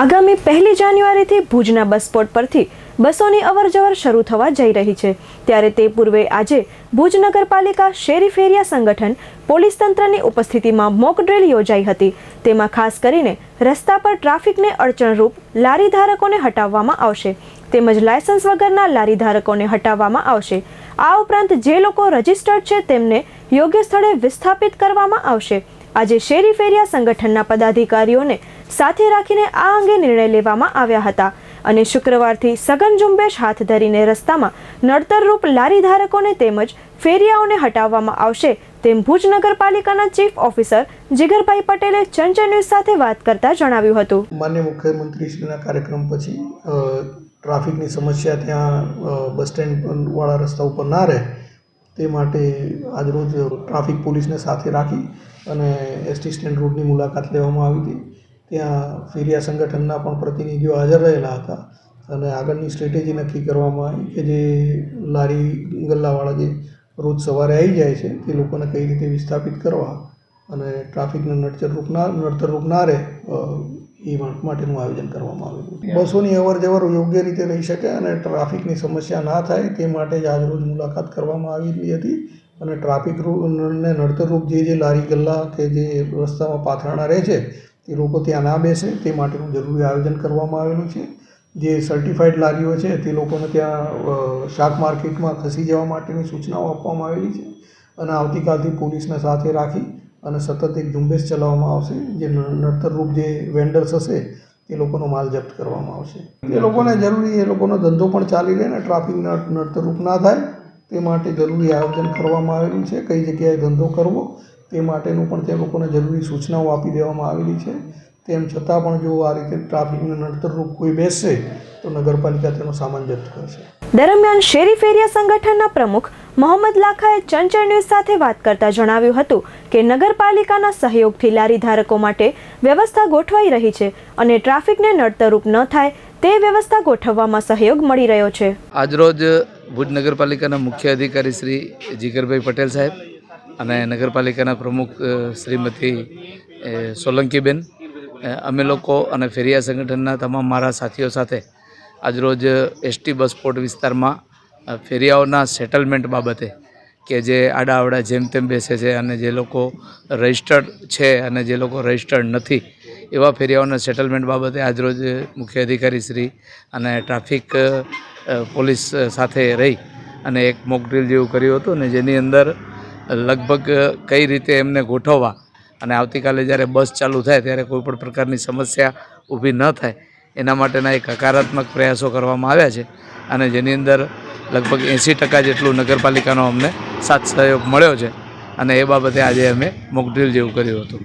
આગામી પહેલી જાન્યુઆરીથી ભુજના બસ સ્પોટ પરથી બસોની અવરજવર શરૂ થવા જઈ રહી છે. ત્યારે તે પૂર્વે આજે ભુજ નગરપાલિકા શેરી ફેરિયા સંગઠન પોલીસ તંત્રની ઉપસ્થિતિમાં મોક ડ્રિલ યોજાઈ હતી. તેમાં ખાસ કરીને રસ્તા પર ટ્રાફિકને અડચણરૂપ લારી ધારકોને હટાવવામાં આવશે તેમજ લાયસન્સ વગરના લારી ધારકોને હટાવવામાં આવશે. આ ઉપરાંત જે લોકો રજિસ્ટર્ડ છે તેમને યોગ્ય સ્થળે વિસ્થાપિત કરવામાં આવશે. આજે શેરી ફેરિયા સંગઠનના પદાધિકારીઓને સાથે રાખીને આ અંગે નિર્ણય લેવામાં આવ્યા હતા. અને શુક્રવારથી સઘન ઝુંબેશ હાથ ધરીને રસ્તામાં નડતરરૂપ લારી ધારકોને તેમજ ફેરિયાઓને હટાવવામાં આવશે તેમ ભુજ નગરપાલિકાના ચીફ ઓફિસર જીગરભાઈ પટેલે ચંચળ ન્યૂઝ સાથે વાત કરતા જણાવ્યું હતું. માન્ય મુખ્યમંત્રીશ્રીના કાર્યક્રમ પછી ટ્રાફિકની સમસ્યા ત્યાં બસ સ્ટેન્ડ વાળા રસ્તા ઉપર ના રહે, તે માટે આજરોજ ટ્રાફિક પોલીસને સાથે રાખી અને એસટી સ્ટેન્ડ રોડની મુલાકાત લેવામાં આવી હતી. ત્યાં ફેરિયા સંગઠનના પણ પ્રતિનિધિઓ હાજર રહેલા હતા અને આગળની સ્ટ્રેટેજી નક્કી કરવામાં આવી કે જે લારી ગલ્લાવાળા જે રોજ સવારે આવી જાય છે તે લોકોને કઈ રીતે વિસ્થાપિત કરવા અને ટ્રાફિકને નડતરરૂપ ના નડતરરૂપ ના રહે એ માટેનું આયોજન કરવામાં આવેલું બસોની અવર જવર યોગ્ય રીતે રહી શકે અને ટ્રાફિકની સમસ્યા ના થાય તે માટે જ આજરોજ મુલાકાત કરવામાં આવેલી હતી અને ટ્રાફિક રૂ- ને નડતરરૂપ જે જે લારી ગલ્લા કે જે રસ્તામાં પાથરણા રહે છે તે લોકો ત્યાં ના બેસે, તે માટેનું જરૂરી આયોજન કરવામાં આવેલું છે. જે સર્ટિફાઈડ લારીઓ છે, તે લોકોને ત્યાં શાક માર્કેટમાં ખસી જવા માટેની સૂચનાઓ આપવામાં આવેલી છે અને આવતીકાલથી પોલીસને સાથે રાખી અને સતત એક ઝુંબેશ ચલાવવામાં આવશે, જે નડતરરૂપ જે વેન્ડર્સ હશે એ લોકોનો માલ જપ્ત કરવામાં આવશે. એ લોકોને જરૂરી, એ લોકોનો ધંધો પણ ચાલી રહે ને ટ્રાફિક નડ- નડતરરૂપ ના થાય, તે માટે જરૂરી આયોજન કરવામાં આવેલું છે. કઈ જગ્યાએ ધંધો કરવો તે માટેનું પણ તે લોકોને જરૂરી સૂચનાઓ આપી દેવામાં આવેલી છે. તેમ છતાં પણ જો આ રીતે ટ્રાફિકને નડતરરૂપ કોઈ બેસશે તો નગરપાલિકા તેનો સામાન જપ્ત કરશે. દરમિયાન શેરી ફેરિયા સંગઠનના પ્રમુખ મોહમ્મદ લાખાએ ચંચળ ન્યૂઝ સાથે વાત કરતા જણાવ્યું હતું કે નગરપાલિકાના સહયોગથી લારી ધારકો માટે વ્યવસ્થા ગોઠવાઈ રહી છે અને ટ્રાફિકને નડતરરૂપ ન થાય તે વ્યવસ્થા ગોઠવવામાં સહયોગ મળી રહ્યો છે. આજરોજ ભુજ નગરપાલિકાના મુખ્ય અધિકારી શ્રી જીગરભાઈ પટેલ સાહેબ અને નગરપાલિકાના પ્રમુખ શ્રીમતી સોલંકીબેન અમે લોકો અને ફેરિયા સંગઠનના તમામ મારા સાથીઓ સાથે આજરોજ એસટી બસ સ્પોટ વિસ્તારમાં ફેરિયાઓના સેટલમેન્ટ બાબતે કે જે આડાઅવડા જેમ તેમ બેસે છે અને જે લોકો રજિસ્ટર્ડ છે અને જે લોકો રજિસ્ટર્ડ નથી, એવા ફેરિયાઓના સેટલમેન્ટ બાબતે આજરોજ મુખ્ય અધિકારી શ્રી અને ટ્રાફિક પોલીસ સાથે રહી અને એક મોક જેવું કર્યું હતું ને જેની અંદર લગભગ કઈ રીતે એમને ગોઠવવા અને આવતીકાલે જ્યારે બસ ચાલુ થાય ત્યારે કોઈ પણ પ્રકારની સમસ્યા ઊભી ન થાય, એના માટેના એક હકારાત્મક પ્રયાસો કરવામાં આવ્યા છે અને જેની અંદર લગભગ એંસી ટકા જેટલું નગરપાલિકાનો અમને સાથ સહયોગ મળ્યો છે અને એ બાબતે આજે અમે મોકડ્રીલ જેવું કર્યું હતું.